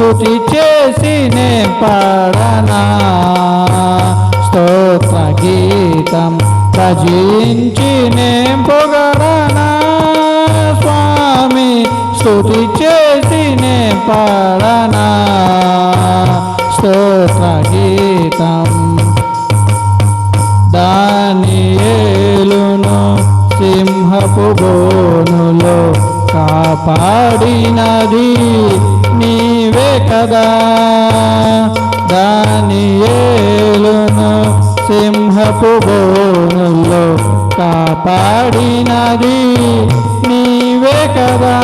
స్థుతి చేసి నే పాడనా. స్తోత్ర గీతం రచించి నే పొగరనా స్వామి స్థుతి చేసి నే పాడనా. స్తోత్ర గీతం దానియేలును సింహపు బోనులో కాపాడినది నీ నీవే కదా. దానియేలును సింహపు బోనులో కాపాడినది నీవే కదా.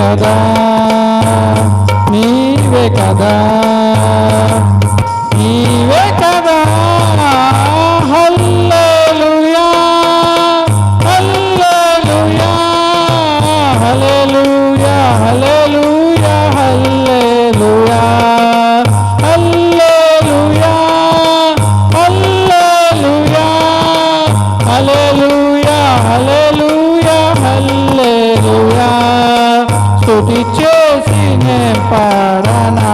కదా. నీవే కదా. స్తుతి చేసి నే పాడనా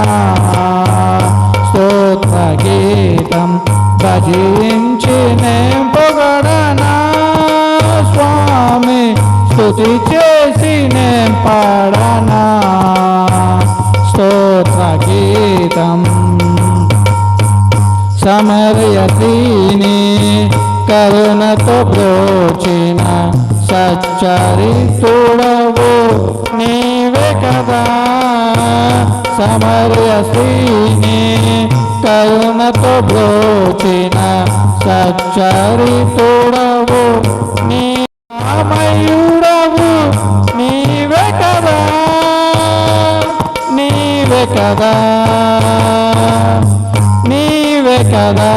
స్తోత్ర గీతం భజించి పొగడనా స్వామి స్తుతి చేసి నే పాడనా స్తోత్ర గీతం సమరయతీని కరుణతో బ్రోచిన సచ్చరితుడవు నీవే కదా. సమరయతీని కరుణతో బ్రోచిన సచ్చరితుడవు నీ మయూడవు నీవే కదా. నీవే కదా. నీవే కదా.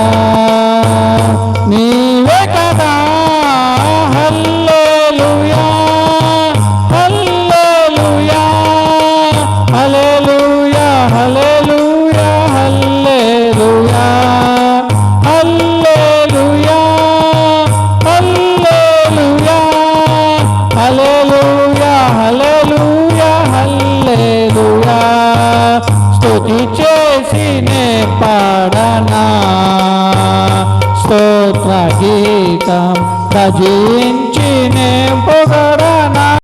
స్థుతి చేసినే పాడనా స్తోత్ర గీతం భజించినే పొగడనా